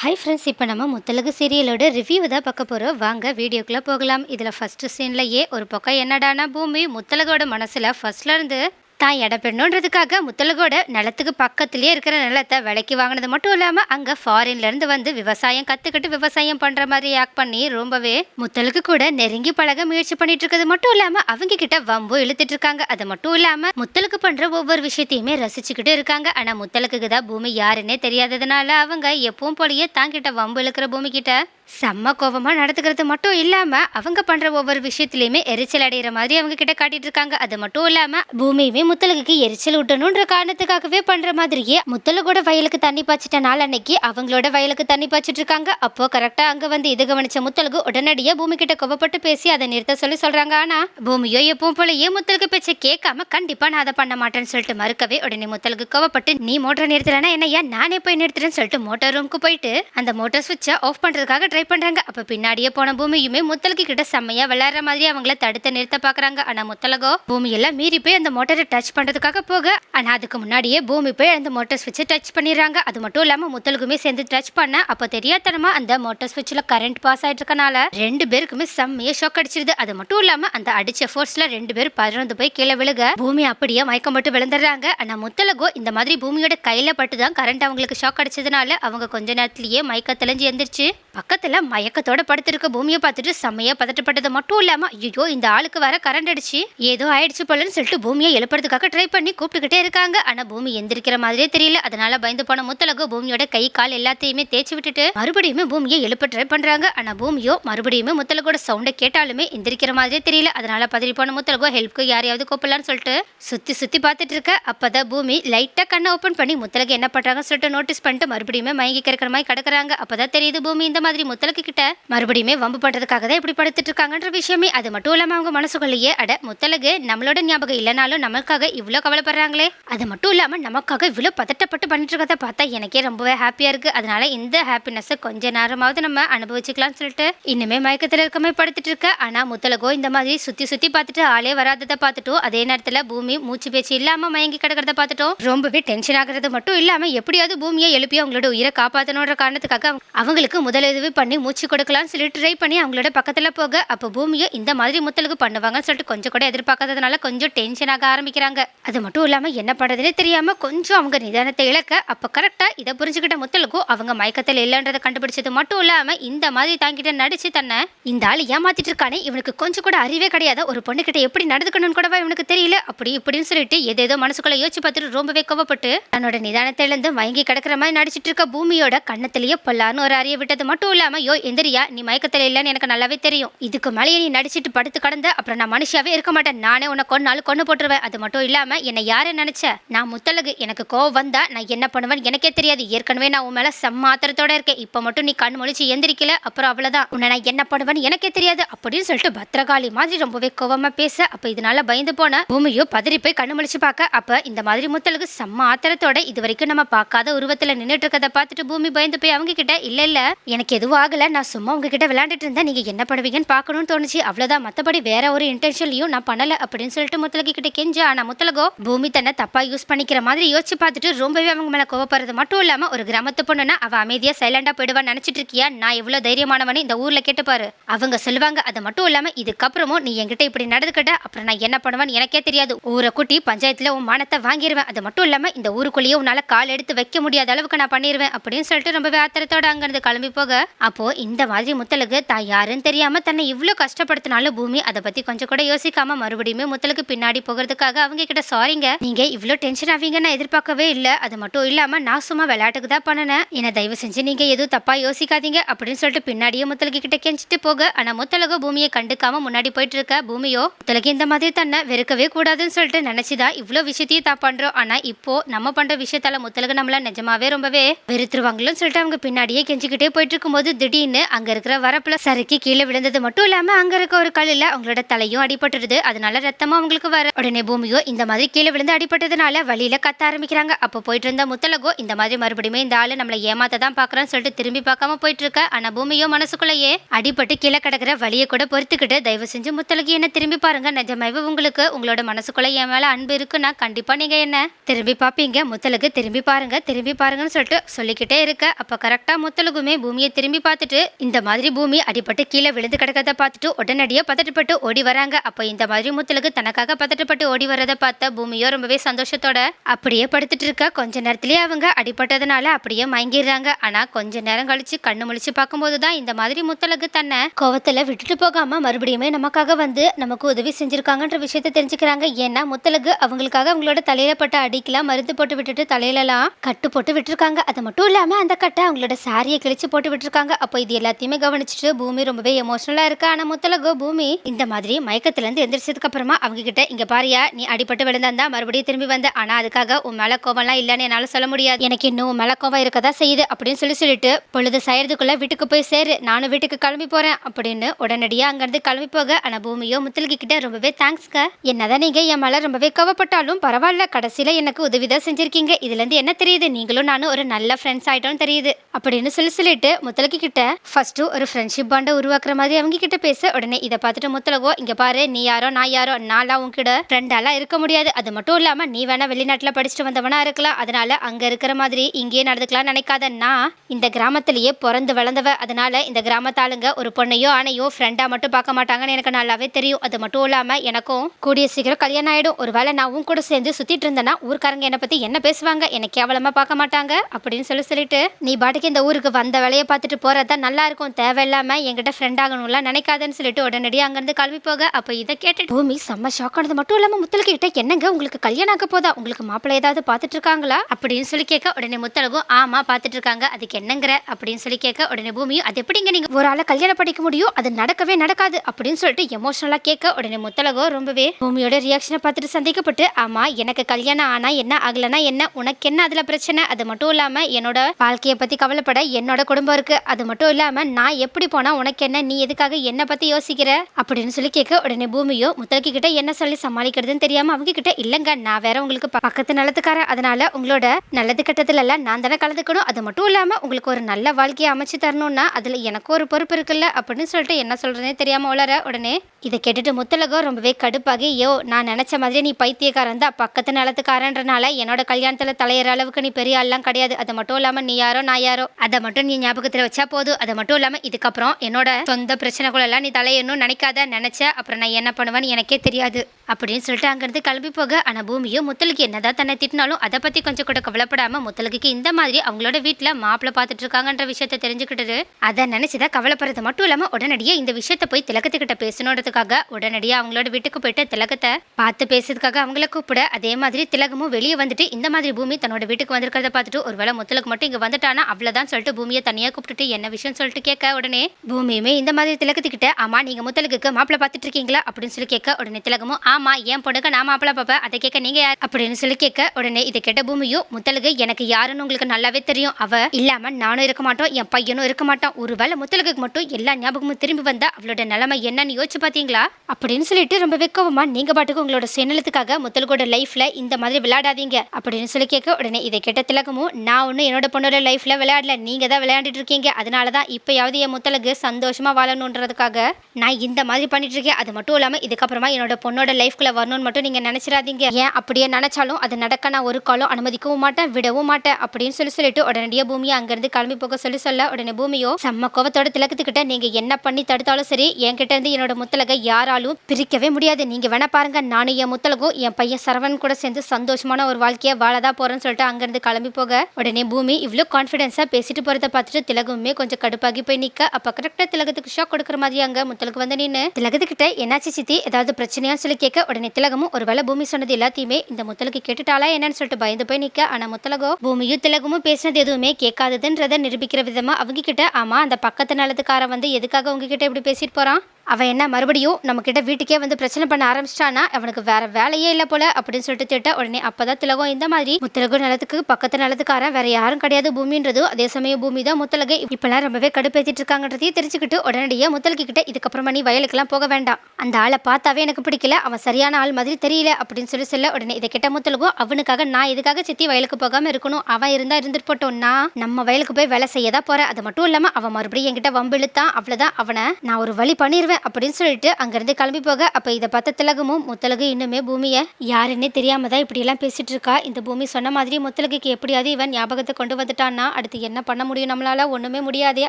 Hi friends இப்போ நம்ம Muthazhagu சீரியலோட review தான் பார்க்க போகிறோம் வாங்க வீடியோக்குள்ளே போகலாம். இதில் ஃபஸ்ட்டு சீன்லையே ஒரு பக்கம் என்னடானா பூமி முத்தலகோட மனசில் ஃபஸ்ட்லேருந்து தான் இடப்பெண்ணுன்றதுக்காக முத்தலகோட நிலத்துக்கு பக்கத்துலேயே இருக்கிற நிலத்தை விலைக்கு வாங்கினது மட்டும் இல்லாமல் அங்கே ஃபாரின்லேருந்து வந்து விவசாயம் கற்றுக்கிட்டு விவசாயம் பண்ணுற மாதிரி ஆக்ட் பண்ணி ரொம்பவே முத்தலுக்கு கூட நெருங்கி பழக முயற்சி பண்ணிட்டு இருக்கிறது மட்டும் இல்லாமல் அவங்க கிட்ட வம்பு இழுத்துட்டு இருக்காங்க. அது மட்டும் இல்லாமல் முத்தலுக்கு பண்ணுற ஒவ்வொரு விஷயத்தையுமே ரசிச்சுக்கிட்டு இருக்காங்க. ஆனால் முத்தலுக்கு தான் பூமி யாருன்னே தெரியாததுனால அவங்க எப்பவும் போலயே தாங்கிட்ட வம்பு இழுக்கிற பூமி கிட்ட செம்ம கோபமாக நடத்துக்கிறது மட்டும் இல்லாமல் அவங்க பண்ணுற ஒவ்வொரு விஷயத்துலையுமே எரிச்சல் அடைகிற மாதிரி அவங்க கிட்ட காட்டிட்டு இருக்காங்க. அது மட்டும் இல்லாமல் பூமியுமே முத்தலகுக்கு எரிச்சல் விட்டணுன்ற காரணத்துக்காகவே பண்ற மாதிரியே முத்தலகோட வயலுக்கு தண்ணி பாய்ச்சிட்ட நாள் அன்னைக்கு அவங்களோட வயலுக்கு தண்ணி பாய்ச்சிட்டு இருக்காங்க அப்போ கரெக்டா அங்க வந்து இது கவனிச்ச முத்தலகு உடனடியே பூமி கிட்ட கோபப்பட்டு பேசி அதை நிறுத்த சொல்லி சொல்றாங்க. ஆனா பூமியோ எப்பவும் போலயே முத்தலுக்கு பேச்ச கேட்காம கண்டிப்பா நான் அதை பண்ண மாட்டேன்னு சொல்லிட்டு மறுக்கவே உடனே முத்தலுக்கு கோவப்பட்டு நீ மோட்டர் நிறுத்தலன்னா என்னையா நானே போய் நிறுத்துறேன்னு சொல்லிட்டு மோட்டர் ரூமுக்கு போயிட்டு அந்த மோட்டர் சுவிட்சை ஆஃப் பண்றதுக்காக ட்ரை பண்றாங்க. அப்ப பின்னாடியே போன பூமியுமே முத்தலுக்கு கிட்ட செம்மையா விளையாடுற மாதிரி அவங்கள தடுத்து நிறுத்த பாக்குறாங்க. ஆனா முத்தலகோ பூமி எல்லாம் மீறி போய் அந்த மோட்டரை டச் பண்ணுறதுக்காக போக ஆனால் அதுக்கு முன்னாடியே பூமி போய் அந்த மோட்டர் ஸ்விட்சை டச் பண்ணிடுறாங்க. அது மட்டும் இல்லாமல் முத்தலுக்குமே சேர்ந்து டச் பண்ண அப்போ தெரியாதனமா அந்த மோட்டர் ஸ்விட்சில் கரண்ட் பாஸ் ஆகிட்டு இருக்கனால ரெண்டு பேருக்குமே செம்மையாக ஷாக் அடிச்சிருது. அது மட்டும் இல்லாமல் அந்த அடிச்ச ஃபோர்ஸில் ரெண்டு பேரும் பறந்து போய் கீழே விழுக பூமி அப்படியே மயக்கம் போட்டு விழுந்துடுறாங்க. ஆனால் முத்தலகோ இந்த மாதிரி பூமியோட கையில் பட்டு தான் கரண்ட் அவங்களுக்கு ஷாக் அடிச்சதுனால அவங்க கொஞ்ச நேரத்திலேயே மயக்க தெளிஞ்சு எந்திரிச்சு பக்கத்தில் மயக்கத்தோட படுத்திருக்க பூமியை பார்த்துட்டு செம்மையாக பதட்டப்பட்டது மட்டும் இல்லாமல் ஐயோ இந்த ஆளுக்கு வர கரண்ட் அடிச்சு ஏதோ ஆயிடுச்சு போலன்னு சொல்லிட்டு பூமியை எழுப்புறதுக்காக ட்ரை பண்ணி கூப்பிட்டுக்கிட்டே இருக்காங்க. ஆனா பூமி எந்திரிக்கிற மாதிரியே தெரியல. அதனால பயந்து போன முத்தலகு பூமியோட கை கால் எல்லாத்தையுமே தேய்ச்சி விட்டுட்டு மறுபடியுமே பூமியை எழுப்ப ட்ரை பண்றாங்க. ஆனா பூமியோ மறுபடியுமே முத்தலகோட சவுண்டை கேட்டாலுமே எந்திரிக்கிற மாதிரியே தெரியல. அதனால பதறி போன முத்தலகோ ஹெல்ப்க்கு யாரையாவது கூப்பிடலான்னு சொல்லிட்டு சுத்தி சுத்தி பார்த்துட்டு இருக்க. அப்பதான் பூமி லைட்டா கண்ணை ஓப்பன் பண்ணி முத்தலகு என்ன பண்றாங்கன்னு சொல்லிட்டு நோட்டீஸ் பண்ணிட்டு மறுபடியுமே மயங்கி கிடக்கிற மாதிரி கிடக்குறாங்க. அப்பதான் தெரியுது பூமி இந்த மாதிரி முத்தலகு கிட்ட மறுபடியுமே வம்பு பண்றதுக்காக தான் இப்படி படுத்துட்டு இருக்காங்கன்ற விஷயமே. அது மட்டும் இல்லாம அவங்க மனசுக்குள்ளேயே அட முத்தலகு நம்மளோட ஞாபகம் இல்லைனாலும் நமக்காக இவ்வளோ கவலைப்படுறாங்களே? அது மட்டும் இல்லாமல் நமக்காக இவ்வளோ பதட்டப்பட்டு பண்ணிட்டு இருக்கதை பார்த்தா எனக்கே ரொம்பவே ஹாப்பியாக இருக்குது அதனால இந்த ஹாப்பினஸ்ஸை கொஞ்ச நேரமாவது நம்ம அனுபவிச்சுக்கலாம்னு சொல்லிட்டு இன்னுமே மயக்கத்தில் இருக்கமே படுத்துட்டு இருக்க. ஆனால் முத்தலகோ இந்த மாதிரி சுற்றி சுற்றி பார்த்துட்டு ஆளே வராததை பார்த்துட்டோம் அதே நேரத்தில் பூமி மூச்சு பேச்சு இல்லாமல் மயங்கி கிடக்கிறத பார்த்துட்டோம் ரொம்பவே டென்ஷன் ஆகுறது மட்டும் இல்லாமல் எப்படியாவது பூமியை எழுப்பி அவங்களோட உயிரை காப்பாற்றணுன்ற காரணத்துக்காக அவங்களுக்கு முதலுதவி பண்ணி மூச்சு கொடுக்கலாம்னு சொல்லி ட்ரை பண்ணி அவங்களோட பக்கத்தில் போக அப்போ பூமியை இந்த மாதிரி முத்தலுக்கு பண்ணுவாங்கன்னு சொல்லிட்டு கொஞ்சம் கூட எதிர்பார்க்காததுனால கொஞ்சம் டென்ஷன் ஆக ஆரம்பிக்கிறாங்க. அது மட்டும் இல்லாம என்ன பண்ணுறதுனே தெரியாம கொஞ்சம் அவங்க நிதானத்தை இழக்க அப்போ கரெக்டா இதை புரிஞ்சுக்கிட்ட முத்தலுக்கும் அவங்க மயக்கத்தில் இல்லைன்றதை கண்டுபிடிச்சது மட்டும் இல்லாமல் இந்த மாதிரி தாங்கிட்ட நடிச்சு தன்னை இந்த ஆள் ஏமாத்திட்டு இருக்கானே இவனுக்கு கொஞ்சம் கூட அறிவே கிடையாது? ஒரு பொண்ணுக்கிட்ட எப்படி நடந்துக்கணும்னு கூடவா இவனுக்கு தெரியல? அப்படி இப்படின்னு சொல்லிட்டு ஏதேதோ மனசுக்குள்ள யோசிச்சு பார்த்துட்டு ரொம்பவே கோவப்பட்டு தன்னோட நிதானத்தை இழந்து மயங்கி கிடக்கிற மாதிரி நடிச்சிட்டு இருக்க பூமியோட கண்ணத்திலேயே பொல்லான்னு ஒரு அறிய விட்டது மட்டும் இல்லாமல் யோ எந்திரியா நீ மயக்கத்தில் இல்லைன்னு எனக்கு நல்லாவே தெரியும். இதுக்கு மேலேயே நீ நடிச்சிட்டு படுத்து கடந்த அப்புறம் நான் மனுஷியாவே இருக்க மாட்டேன். நானே உன்னை கொன்னாலும் கொண்டு போட்டுருவேன். அது மட்டும் இல்லாம என்னை யாரை நினைச்ச? நான் முத்தலகு எனக்கு கோவம் வந்தா நான் என்ன பண்ணுவேன் எனக்கே தெரியாது. ஏற்கனவே நான் உன் மேல சம்மாத்திரத்தோட இருக்கேன். இப்போ மட்டும் நீ கண் முழிச்சு எந்திரிக்கல அப்புறம் அவ்வளவுதான். உன்னை நான் என்ன பண்ணுவேன் எனக்கே தெரியாது அப்படின்னு சொல்லிட்டு பத்திரகாளி மாதிரி ரொம்பவே கோவமா பேச அப்போ இதனால பயந்து போன பூமியோ பதறி போய் கண்ணு முழிச்சு பார்க்க அப்ப இந்த மாதிரி முத்தலகு செம்ம ஆத்திரத்தோட இது வரைக்கும் நம்ம பார்க்காத உருவத்துல நின்னுட்டு இருக்கதை பார்த்துட்டு பூமி பயந்து போய் அவங்க கிட்ட இல்ல இல்லை எனக்கு எதுவும் ஆகல. நான் சும்மா உங்ககிட்ட விளையாண்டுட்டு இருந்தேன். நீங்க என்ன பண்ணுவீங்கன்னு பார்க்கணும்னு தோணுச்சு. அவ்வளவுதான். மத்தபடி வேற ஒரு இன்டென்ஷன்லையும் நான் பண்ணல. அப்படின்னு சொல்லிட்டு முத்தலகு கிட்ட கெஞ்ச ஆனா முத்தலகோ பூமி தன்னை தப்பா யூஸ் பண்ணிக்கிற மாதிரி யோசிச்சு பார்த்துட்டு ரொம்பவே அவங்க மேல கோவப்படுறது மட்டும் இல்லாம ஒரு கிராமத்து பொண்ணுனா அவ அமைதியா சைலண்டா போயிடுவான்னு நினைச்சிட்டு இருக்கியா? நான் எவ்வளவு தைரியமானவனு இந்த ஊர்ல கேட்டுப்பாரு அவங்க சொல்லுவாங்க அது மட்டும் இல்லாம இதுக்கப்புறமும் நீ என்கிட்ட இப்படி நடந்துக்கிட்ட அப்புறம் நான் என்ன பண்ணுவேன்னு எனக்கே தெரியாது. ஊரை கூட்டி பஞ்சாயத்துல உன் மானத்தை வாங்கிடுவேன் அது மட்டும் இல்லாம இந்த ஊருக்குள்ளேயே உன்னால கால் எடுத்து வைக்க முடியாத அளவுக்கு நான் பண்ணிடுவேன் அப்படின்னு சொல்லிட்டு ரொம்பவே ஆத்திரத்தோட அங்கிருந்து கிளம்பி போக. அப்போ இந்த மாதிரி முத்தலுக்கு தான் யாருன்னு தெரியாம தன்னை இவ்வளவு கஷ்டப்படுத்தினாலும் பூமி அதை பத்தி கொஞ்சம் கூட யோசிக்காம மறுபடியுமே முத்தலுக்கு பின்னாடி போகிறதுக்காக அவங்க கிட்ட சாரிங்க நீங்க இவ்வளோ டென்ஷன் ஆவீங்க நான் எதிர்பார்க்கவே இல்லை. அது மட்டும் இல்லாம நான் சும்மா விளையாட்டுக்கு தான் பண்ணினேன். என்ன தயவு செஞ்சு நீங்க எதுவும் தப்பா யோசிக்காதீங்க. அப்படின்னு சொல்லிட்டு பின்னாடியே முத்தலகி கிட்ட கெஞ்சிட்டு போக ஆனா முத்தலகு பூமியை கண்டுக்காம முன்னாடி போயிட்டு இருக்க பூமியோ? முத்தலகி இந்த மாதிரி தன்னை வெறுக்கவே கூடாதுன்னு சொல்லிட்டு நினைச்சுதான் இவ்வளோ விஷயத்தையும் தான் பண்றோம். ஆனா இப்போ நம்ம பண்ற விஷயத்தால முத்தலகு நம்மள நிஜமாவே ரொம்பவே வெறுத்துருவாங்களோன்னு சொல்லிட்டு அவங்க பின்னாடியே கெஞ்சிக்கிட்டே போயிட்டு இருக்கும்போது திடீர்னு அங்க இருக்கிற வரப்புல சறுக்கி கீழே விழுந்தது மட்டும் இல்லாம அங்க இருக்க ஒரு கல்லில் அவங்களோட தலையும் அடிபட்டுருது அதனால ரத்தமும் அவங்களுக்கு வர உடனே பூமியோ இந்த மாதிரி கீழே விழுந்து அடிபட்டதுனால வழியில கத்த ஆரம்பிக்கிறாங்க. அப்போ போயிட்டு இருந்த முத்தலகோ இந்த மாதிரி மறுபடியுமே இந்த ஆள் நம்மளை ஏமாத்த தான் பார்க்குறான்னு சொல்லிட்டு திரும்பி பார்க்காம போயிட்டு இருக்க ஆனால் பூமியோ மனசுக்குள்ளேயே அடிபட்டு கீழே கிடக்கிற வழியை கூட பொறுத்துக்கிட்டு தயவு செஞ்சு முத்தலகு என்ன திரும்பி பாருங்க. நிஜமாவே உங்களுக்கு உங்களோட மனசுக்குள்ளே என் மேலே அன்பு இருக்குன்னா கண்டிப்பாக நீங்கள் என்ன? திரும்பி பார்ப்பீங்க. முத்தலகு திரும்பி பாருங்க திரும்பி பாருங்கன்னு சொல்லிட்டு சொல்லிக்கிட்டே இருக்க. அப்போ கரெக்டாக முத்தலகுமே பூமியை திரும்பி பார்த்துட்டு இந்த மாதிரி பூமி அடிபட்டு கீழே விழுந்து கிடக்கிறத பார்த்துட்டு உடனடியாக பதட்டப்பட்டு ஓடி வராங்க. அப்போ இந்த மாதிரி முத்தலுக்கு தனக்காக பதட்டப்பட்டு ஓடி அதை பார்த்த பூமியோ ரொம்பவே சந்தோஷத்தோட அப்படியே படுத்துட்டு இருக்கா. கொஞ்ச நேரத்திலேயே அவங்க அடிபட்டதுனால அப்படியே மயங்கிடுறாங்க. ஆனா கொஞ்ச நேரம் கழிச்சு கண்ணு முழிச்சு பார்க்கும்போது தான் இந்த மாதிரி முத்தலகு தன்னை கோவத்துல விட்டுட்டு போகாம மறுபடியுமே நமக்காக வந்து நமக்கு உதவி செஞ்சிருக்காங்கன்ற விஷயத்தை தெரிஞ்சுக்கிறாங்க. ஏன்னா முத்தலகு அவங்களுக்காக அவங்களோட தலையில பட்ட அடிக்கெல்லாம் மருந்து போட்டு விட்டுட்டு தலையிலலாம் கட்டு போட்டு விட்டுருக்காங்க. அது மட்டும் இல்லாம அந்த கட்டை அவங்களோட சாரியை கிழிச்சு போட்டு விட்டுருக்காங்க. அப்போ இது எல்லாத்தையுமே கவனிச்சுட்டு பூமி ரொம்பவே எமோஷனலா இருக்கு. ஆனா முத்தலகு பூமி இந்த மாதிரி மயக்கத்துல இருந்து எந்திரிச்சதுக்கு அப்புறமா அவங்க கிட்ட இங்க பாரியா நீ அடிபட்டு விழுந்தா மறுபடியும் திரும்பி வந்த ஆனால் அதுக்காக உன் மேல கோவம்லாம் இல்லைன்னு என்னால் சொல்ல முடியாது. எனக்கு இன்னும் உன் மேல கோவம் இருக்கதா செய்யுது அப்படின்னு சொல்லி சொல்லிட்டு பொழுது சாயறதுக்குள்ள வீட்டுக்கு போய் சேரு. நானும் வீட்டுக்கு கிளம்பி போறேன் அப்படின்னு உடனடியாக அங்கேருந்து கிளம்பி போக ஆனால் பூமியோ முத்தலகி கிட்ட ரொம்பவே தேங்க்ஸ்க என்னதான் நீங்க என் மேல ரொம்பவே கோவப்பட்டாலும் பரவாயில்ல. கடைசியில எனக்கு உதவிதான் செஞ்சிருக்கீங்க. இதுல என்ன தெரியுது? நீங்களும் நானும் ஒரு நல்ல ஃப்ரெண்ட்ஸ் ஆகிட்டோம்னு தெரியுது அப்படின்னு சொல்லி சொல்லிட்டு முத்தலகி கிட்ட ஃபர்ஸ்ட் ஒரு ஃப்ரெண்ட்ஷிப் பாண்டை உருவாக்குற மாதிரி அவங்க கிட்ட பேச. உடனே இதை பார்த்துட்டு முத்தலகோ இங்க பாரு நீ யாரோ நான் யாரோ நான்லாம் உங்ககிட்ட ஃப்ரெண்டாலாம் இருக்க இருக்க முடியாது. அது மட்டும் இல்லாமல் நீ வேணால் வெளிநாட்டில் படிச்சுட்டு வந்தவனா இருக்கலாம். அதனால் அங்கே இருக்கிற மாதிரி இங்கேயே நடந்துக்கலாம்னு நினைக்காத. நான் இந்த கிராமத்திலேயே பிறந்து வளர்ந்தவ. அதனால் இந்த கிராமத்தாளுங்க ஒரு பொண்ணையோ ஆணையோ ஃப்ரெண்டாக மட்டும் பார்க்க மாட்டாங்கன்னு எனக்கு நல்லாவே தெரியும். அது மட்டும் இல்லாமல் எனக்கும் கூடிய சீக்கிரம் கல்யாணம் ஆகிடும் ஒரு வேளை நான் உன் கூட சேர்ந்து சுற்றிட்டு இருந்தேன்னா ஊர்க்காரங்க என்னை பற்றி என்ன பேசுவாங்க? என்னை கேவலமாக பார்க்க மாட்டாங்க? அப்படின்னு சொல்லி சொல்லிட்டு நீ பாட்டுக்கு இந்த ஊருக்கு வந்த வேலையை பார்த்துட்டு போறதா நல்லா இருக்கும். தேவையில்லாமல் என்கிட்ட ஃப்ரெண்ட் ஆகணும்லாம் நினைக்காதுன்னு சொல்லிட்டு உடனடியாக அங்கேருந்து கிளம்பி போக. அப்போ இதை கேட்டு பூமி செம்ம ஷாக் ஆனது மட்டும் இல்லாமல் முத்தலுக்கு கிட்ட என்னங்க உங்களுக்கு கல்யாணம் ஆக போதா? உங்களுக்கு மாப்பிள்ளை ஏதாவது பார்த்துட்டு இருக்காங்களா? அப்படின்னு சொல்லி கேட்க உடனே முத்தழகும் ஆமா பார்த்துட்டு இருக்காங்க. அதுக்கு என்னங்கிற? அப்படின்னு சொல்லி கேட்க உடனே பூமியும் அது எப்படிங்க நீங்க ஒரு ஆளை கல்யாணம் படிக்க முடியும்? அது நடக்கவே நடக்காது. அப்படின்னு சொல்லிட்டு எமோஷனலா கேட்க உடனே முத்தலகோ ரொம்பவே. பூமியோட ரியாக்ஷனை பார்த்துட்டு சந்தேகப்பட்டு ஆமா எனக்கு கல்யாணம் ஆனா என்ன ஆகலனா என்ன? உனக்கு என்ன அதுல பிரச்சனை? அது மட்டும் இல்லாம என்னோட வாழ்க்கையை பத்தி கவலைப்பட என்னோட குடும்பம் இருக்கு. அது மட்டும் இல்லாம நான் எப்படி போனா உனக்கு என்ன? நீ எதுக்காக என்ன பத்தி யோசிக்கிற? அப்படின்னு சொல்லி கேட்க உடனே பூமியோ முத்தலகி கிட்ட என்ன சொல்லி சமாளிக்கிறதுன்னு தெரியாம அவங்க கிட்ட இல்லைங்க. நான் வேற உங்களுக்கு பக்கத்து நிலத்துக்கார அதனால உங்களோட நல்லது கட்டத்துல எல்லாம் நான் தானே கலந்துக்கணும். அது மட்டும் இல்லாம உங்களுக்கு ஒரு நல்ல வாழ்க்கையை அமைச்சு தரணும்னா அதுல எனக்கு ஒரு பொறுப்பு இருக்குல்ல. அப்படின்னு சொல்லிட்டு என்ன சொல்றதே தெரியாம உளர உடனே இதை கேட்டுட்டு முத்தலகம் ரொம்பவே கடுப்பாகி யோ நான் நினைச்ச மாதிரி நீ பைத்தியக்காரன் தான். பக்கத்து நிலத்துக்காரன்றனால என்னோட கல்யாணத்துல தலையிற அளவுக்கு நீ பெரிய ஆள்லாம் கிடையாது. அது மட்டும் இல்லாம நீ யாரோ நான் யாரோ. அதை மட்டும் நீ ஞாபகத்துல வச்சா போதும். அது மட்டும் இல்லாம இதுக்கப்புறம் என்னோட சொந்த பிரச்சனைக்குள்ளெல்லாம் நீ தலையணும் நினைக்காத. நினைச்ச அப்புறம் நான் என்ன பண்ணுவேன்னு எனக்கே தெரியாது. அப்படின்னு சொல்லிட்டு அங்கிருந்து கிளம்பி போக ஆனால் பூமியும் முத்தலுக்கு என்னதான் தன்னை திட்டினாலும் அதை பத்தி கொஞ்சம் கூட கவலைப்படாம முத்தலுக்கு இந்த மாதிரி அவங்களோட வீட்டில் மாப்பிள்ளை பார்த்துட்டு இருக்காங்கன்ற விஷயத்த தெரிஞ்சுக்கிட்டு அதை நினைச்சுதான் கவலைப்படுறது மட்டும் இல்லாமல் உடனடியே இந்த விஷயத்த போய் திலகத்துக்கிட்ட பேசணுன்றதுக்காக உடனடியே அவங்களோட வீட்டுக்கு போயிட்டு திலகத்தை பார்த்து பேசுறதுக்காக அவங்கள கூப்பிட அதே மாதிரி திலகமும் வெளியே வந்துட்டு இந்த மாதிரி பூமி தன்னோட வீட்டுக்கு வந்திருக்கிறத பார்த்துட்டு ஒருவேளை முத்தலுக்கு மட்டும் இங்கே வந்துட்டானா அவ்வளோதான் சொல்லிட்டு பூமியை தனியாக கூப்பிட்டுட்டு என்ன விஷயம் சொல்லிட்டு கேட்க உடனே பூமியுமே இந்த மாதிரி திலகத்துக்கிட்ட ஆமா நீங்க முத்தலுக்கு மாப்பிள்ள பார்த்துட்டு இருக்கீங்களா அப்படின்னு சொல்லி கேட்க உடனே திலகமும் ஆமா என் பொண்ணுக்கு நான் மாப்பிள்ளை பாப்பா அதை கேட்க நீங்க யார்? அப்படின்னு சொல்லி கேட்க உடனே இதை கேட்ட பூமியும் முத்தலுக்கு எனக்கு யாருன்னு உங்களுக்கு நல்லாவே தெரியும். அவ இல்லாம நானும் இருக்க மாட்டோம் என் பையனும் இருக்க மாட்டான். ஒருவேளை முத்தலுக்கு மட்டும் எல்லா ஞாபகமும் திரும்பி வந்தா அவளோட நிலைமை என்னன்னு யோசிச்சு பாத்தீங்களா? அப்படின்னு சொல்லிட்டு ரொம்ப வெக்கவமா நீங்க பாட்டுக்கு உங்களோட சுயநலத்துக்காக முத்தலுக்கோட லைஃப்ல இந்த மாதிரி விளையாடாதீங்க அப்படின்னு சொல்லி கேட்க உடனே இதை கேட்ட திலகமும் நான் ஒன்றும் என்னோட பொண்ணோட லைஃப்ல விளையாடல நீங்க தான் விளையாண்டுட்டு இருக்கீங்க. அதனால தான் இப்பயாவது என் முத்தலுக்கு சந்தோஷமா வாழணுன்றதுக்காக நான் இந்த மாதிரி பண்ணிட்டு இருக்கேன். அது மட்டும் இல்லாம இதுக்கப்புறமா என்னோட பொண்ணோட லைஃப்குள்ள வரணும்னு மட்டும் நீங்கள் நினச்சிடாதீங்க ஏன் அப்படியே நினச்சாலும் அது நடக்க நான் ஒரு காலம் அனுமதிக்கவும் மாட்டேன் விடவும் மாட்டேன் அப்படின்னு சொல்லி சொல்லிட்டு உடனடியே பூமியை அங்கேருந்து கிளம்பி போக சொல்லி சொல்ல உடனே பூமியோ செம்ம கோவத்தோட திலக்கத்துக்கிட்ட நீங்கள் என்ன பண்ணி தடுத்தாலும் சரி என்கிட்ட இருந்து என்னோட முத்தலகை யாராலும் பிரிக்கவே முடியாது. நீங்கள் வேணா பாருங்க நானும் என் முத்தலகும் என் பையன் சரவன் கூட சேர்ந்து சந்தோஷமான ஒரு வாழ்க்கையை வாழதா போறேன்னு சொல்லிட்டு அங்கேருந்து கிளம்பி போக உடனே பூமி இவ்வளோ கான்ஃபிடென்ஸாக பேசிட்டு போகிறத பார்த்துட்டு திலகமுமே கொஞ்சம் கடுப்பாகி போய் நிற்க அப்போ கரெக்டாக திலகத்துக்கு ஷாக் கொடுக்குற மாதிரி அங்கே முத்தலுக்கு வந்து நின்று திலகத்துக்கிட்ட என்னாச்சு சித்தி? ஏதாவது பிரச்சனையான்னு சொல்லி கேட்க உடனே திலகமும் ஒருவேளை பூமி சொன்னது எல்லாத்தையுமே இந்த முத்தலுக்கு கேட்டுட்டாளா என்னன்னு சொல்லிட்டு பயந்து போய் நிக்க. ஆனா முத்தலகோ பூமியும் திலகமும் பேசினது எதுவுமே கேட்காததுன்றத நிரூபிக்கிற விதமா அவங்க கிட்ட ஆமா அந்த பக்கத்து நிலத்துக்காரன் வந்து எதுக்காக உங்ககிட்ட இப்படி பேசிட்டு போறான்? அவன் என்ன மறுபடியும் நம்மக்கிட்ட வீட்டுக்கே வந்து பிரச்சனை பண்ண ஆரம்பிச்சிட்டானா அவனுக்கு வேற வேலையே இல்லை போல அப்படின்னு சொல்லிட்டு திட்ட உடனே அப்போதான் திலகம் இந்த மாதிரி முத்தலகு நிலத்துக்கு பக்கத்து நிலத்துக்காரன் வேற யாரும் கிடையாது பூமின்றது அதே சமயம் பூமி தான் முத்தலகு இப்பெல்லாம் ரொம்பவே கடுப்பேத்திட்டு இருக்காங்கன்றதையும் தெரிஞ்சுக்கிட்டு உடனடியே முத்தலகி கிட்ட இதுக்கப்புறமா நீ வயலுக்கெல்லாம் போக வேண்டாம். அந்த ஆளை பார்த்தாவே எனக்கு பிடிக்கல. அவன் சரியான ஆள் மாதிரி தெரியல. அப்படின்னு சொல்லி சொல்ல உடனே இதை கிட்ட முத்தலகும் அவனுக்காக நான் எதுக்காக சித்தி வயலுக்கு போகாம இருக்கணும்? அவன் இருந்தா இருந்துட்டு போட்டோம். நம்ம வயலுக்கு போய் வேலை செய்ய தான் போறேன். அது மட்டும் இல்லாம அவன் மறுபடியும் என்கிட்ட வம்பு இழுத்தான். அவ்வளவுதான். அவனை நான் ஒரு வழி பண்ணிடுவேன் அப்படின்னு சொல்லிட்டு அங்கேருந்து கிளம்பி போக அப்போ இதை பார்த்த திலகமும் முத்தலகு இன்னுமே பூமியை யாருன்னே தெரியாம தான் இப்படியெல்லாம் பேசிட்டு இருக்கா. இந்த பூமி சொன்ன மாதிரி முத்தலகுக்கு எப்படியாவது இவன் ஞாபகத்தை கொண்டு வந்துட்டான்னா அடுத்து என்ன பண்ண முடியும்? நம்மளால ஒன்றுமே முடியாதே.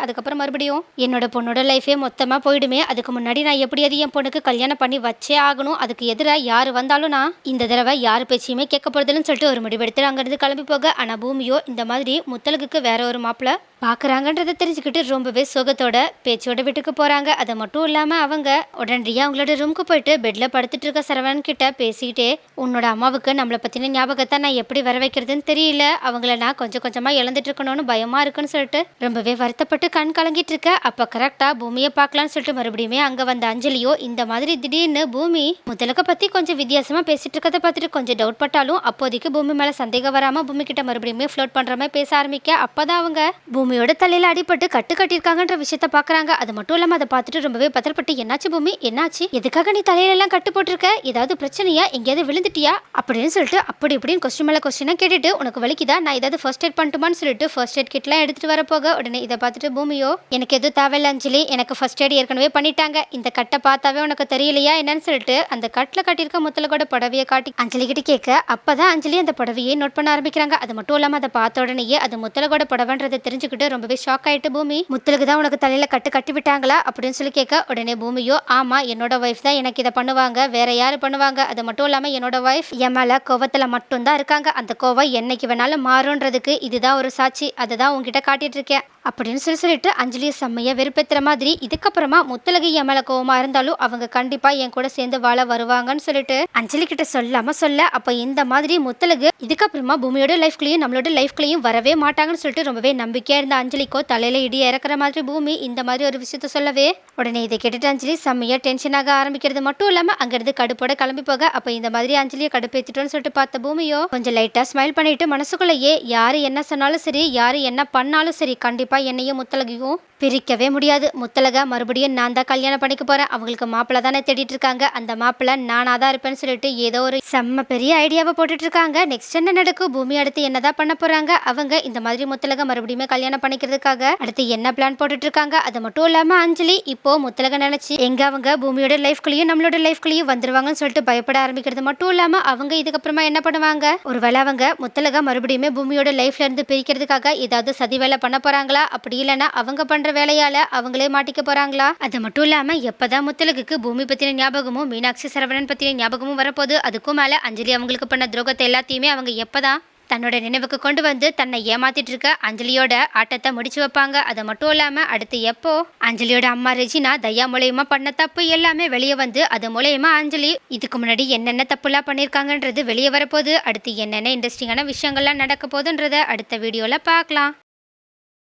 அதுக்கப்புறம் மறுபடியும் என்னோட பொண்ணோட லைஃபே மொத்தமாக போயிடுமே. அதுக்கு முன்னாடி நான் எப்படியாவது என் பொண்ணுக்கு கல்யாணம் பண்ணி வச்சே ஆகணும். அதுக்கு எதிராக யார் வந்தாலும் நான் இந்த தடவை யார் பேச்சையுமே கேட்க போறதில்லைன்னு சொல்லிட்டு ஒரு முடிவெடுத்து அங்கேருந்து கிளம்பி போக ஆனால் பூமியோ இந்த மாதிரி முத்தலகுக்கு வேற ஒரு மாப்பிள்ள பார்க்குறாங்கன்றதை தெரிஞ்சுக்கிட்டு ரொம்பவே சுகத்தோட பேச்சோட வீட்டுக்கு போகிறாங்க அது மட்டும் இல்லாமல் அவங்க உடனடியாக அவங்களோட ரூமுக்கு போயிட்டு பெட்டில் படுத்துட்டு இருக்க சரவணன் கிட்ட பேசிக்கிட்டே உன்னோட அம்மாவுக்கு நம்மளை பற்றின ஞாபகத்தை நான் எப்படி வர வைக்கிறதுன்னு தெரியல. அவங்கள நான் கொஞ்சம் கொஞ்சமாக இழந்துட்டு இருக்கணும்னு பயமாக இருக்குன்னு சொல்லிட்டு ரொம்பவே வருத்தப்பட்டு கண் கலங்கிட்டு இருக்க. அப்போ கரெக்டாக பூமியை பார்க்கலான்னு சொல்லிட்டு மறுபடியுமே அங்கே வந்த அஞ்சலியோ இந்த மாதிரி திடீர்னு பூமி முதலுக்க பற்றி கொஞ்சம் வித்தியாசமாக பேசிட்டு இருக்கதை பார்த்துட்டு கொஞ்சம் டவுட் பட்டாலும் அப்போதைக்கு பூமி மேலே சந்தேகம் வராமல் பூமி கிட்ட மறுபடியுமே ஃப்ளோட் பண்ணுற மாதிரி பேச ஆரம்பிக்க. அப்பதான் அவங்க பூமியோட தலையில் அடிபட்டு கட்டு கட்டியிருக்காங்கன்ற விஷயத்த பார்க்குறாங்க. அது மட்டும் இல்லாம அதை பார்த்துட்டு ரொம்பவே பதறப்பட்டு என்னாச்சு பூமி? என்னாச்சு? எதுக்காக நீ தலையிலெல்லாம் கட்டு போட்டிருக்க? ஏதாவது பிரச்சனையா? எங்கேயாவது விழுந்துட்டியா? அப்படின்னு சொல்லிட்டு அப்படி இப்படின்னு கொஸ்டின் மேலே கொஸ்டினாக கேட்டுட்டு உனக்கு வலிக்குதா? நான் ஏதாவது ஃபர்ஸ்ட் எய்ட் பண்ணட்டுமான்னு சொல்லிட்டு ஃபர்ஸ்ட் எய்ட் கிட்லாம் எடுத்துட்டு வர போக. உடனே இதை பார்த்துட்டு பூமியோ எனக்கு எதுவும் தேவையில்ல அஞ்சலி. எனக்கு ஃபர்ஸ்ட் எய்ட் ஏற்கனவே பண்ணிட்டாங்க. இந்த கட்டை பார்த்தாவே உனக்கு தெரியலையா என்னன்னு சொல்லிட்டு அந்த கட்டில் கட்டியிருக்க முத்தலகோட புடவையை காட்டி அஞ்சலி கிட்ட கேட்க அப்பதான் அஞ்சலி அந்த புடவையை நோட் பண்ண ஆரம்பிக்கிறாங்க. அது மட்டும் இல்லாம அதை பார்த்த உடனேயே அது முத்தலகோட புடவைன்றதை தெரிஞ்சுக்கிட்டு ரொம்பவே ஷாக் ஆயிட்டு பூமி முத்தலுக்கு தான் உனக்கு தலையில கட்டு கட்டி விட்டாங்களா? அப்படின்னு சொல்லி கேட்க உடனே பூமியோ ஆமாம் என்னோட ஒய்ஃப் தான் எனக்கு இதை பண்ணுவாங்க. வேற யார் பண்ணுவாங்க? அது மட்டும் இல்லாமல் என்னோட ஒய்ஃப் என் மேலே கோவத்தில் மட்டும்தான் இருக்காங்க. அந்த கோவம் என்னைக்கு வேணாலும் மாறுன்றதுக்கு இதுதான் ஒரு சாட்சி. அதை தான் உங்ககிட்ட காட்டிட்டு இருக்கேன். அப்படின்னு சொல்லி சொல்லிட்டு அஞ்சலியை செம்மையாக வெறுப்பேற்றுற மாதிரி இதுக்கப்புறமா முத்தலகு என் கோவமாக இருந்தாலும் அவங்க கண்டிப்பாக என் கூட சேர்ந்து வாழ வருவாங்கன்னு சொல்லிட்டு அஞ்சலி கிட்ட சொல்லாம சொல்ல அப்போ இந்த மாதிரி முத்தலகு இதுக்கப்புறமா பூமியோட லைஃப்லையும் நம்மளோட லைஃப்லையும் வரவே மாட்டாங்கன்னு சொல்லிட்டு ரொம்பவே நம்பிக்கையாக இருந்த அஞ்சலிக்கோ தலையில இடி இறக்குற மாதிரி பூமி இந்த மாதிரி ஒரு விஷயத்த சொல்லவே. உடனே இதை கேட்டுட்டு அஞ்சலி செம்மையாக டென்ஷனாக ஆரம்பிக்கிறது மட்டும் இல்லாமல் அங்கேருந்து கடுப்போட கிளம்பி போக அப்போ இந்த மாதிரி அஞ்சலியை கடுப்பேற்றிட்டோன்னு சொல்லிட்டு பார்த்த பூமியோ கொஞ்சம் லைட்டாக ஸ்மைல் பண்ணிட்டு மனசுக்குள்ளேயே யார் என்ன சொன்னாலும் சரி யார் என்ன பண்ணாலும் சரி கண்டிப்பாக கண்டிப்பா என்னையும் முத்தலகையும் பிரிக்கவே முடியாது. முத்தலகை மறுபடியும் நான் தான் கல்யாணம் பண்ணிக்க போகிறேன் அவங்களுக்கு மாப்பிள்ளை தானே தேடிட்டு இருக்காங்க. அந்த மாப்பிள்ளை நானாக தான் இருப்பேன்னு சொல்லிட்டு ஏதோ ஒரு செம்ம பெரிய ஐடியாவை போட்டுட்டு இருக்காங்க. நெக்ஸ்ட் என்ன நடக்கும் பூமி அடுத்து என்னதான் பண்ண போகிறாங்க அவங்க இந்த மாதிரி முத்தலகை மறுபடியுமே கல்யாணம் பண்ணிக்கிறதுக்காக அடுத்து என்ன பிளான் போட்டுட்டு இருக்காங்க? அது மட்டும் இல்லாமல் அஞ்சலி இப்போ முத்தலக நினச்சி எங்க அவங்க பூமியோட லைஃப்குள்ளேயும் நம்மளோட லைஃப்குள்ளேயும் வந்துருவாங்கன்னு சொல்லிட்டு பயப்பட ஆரம்பிக்கிறது மட்டும் இல்லாமல் அவங்க இதுக்கப்புறமா என்ன பண்ணுவாங்க? ஒருவேளை அவங்க முத்தலக மறுபடியுமே பூமியோட லைஃப்ல இருந்து பிரிக்கிறதுக்காக ஏதாவது சதி வேலை பண்ண போகிறாங்களா போறாங்களா? அப்படி இல்லைன்னா அவங்க பண்ற வேலையால அவங்களே மாட்டிக்க போறாங்களா? அது மட்டும் இல்லாம எப்பதான் முத்தலகுக்கு பூமி பத்தின ஞாபகமும் மீனாட்சி சரவணன் பத்தின ஞாபகமும் வரப்போது அதுக்கும் மேல அஞ்சலி அவங்களுக்கு பண்ண துரோகத்தை எல்லாத்தையுமே அவங்க எப்பதான் தன்னோட நினைவுக்கு கொண்டு வந்து தன்னை ஏமாத்திட்டு இருக்க அஞ்சலியோட ஆட்டத்தை முடிச்சு வைப்பாங்க. அது மட்டும் இல்லாம அடுத்து எப்போ? அஞ்சலியோட அம்மா ரெஜினா தயா மூலயமா பண்ண தப்பு எல்லாமே வெளியே வந்து அது மூலயமா அஞ்சலி இதுக்கு முன்னாடி என்னென்ன தப்புலாம் பண்ணியிருக்காங்கன்றது வெளியே வரப்போகுது. அடுத்து என்னென்ன இன்ட்ரெஸ்டிங்கான விஷயங்கள்லாம் நடக்க போதுன்றத அடுத்த வீடியோல பார்க்கலாம்.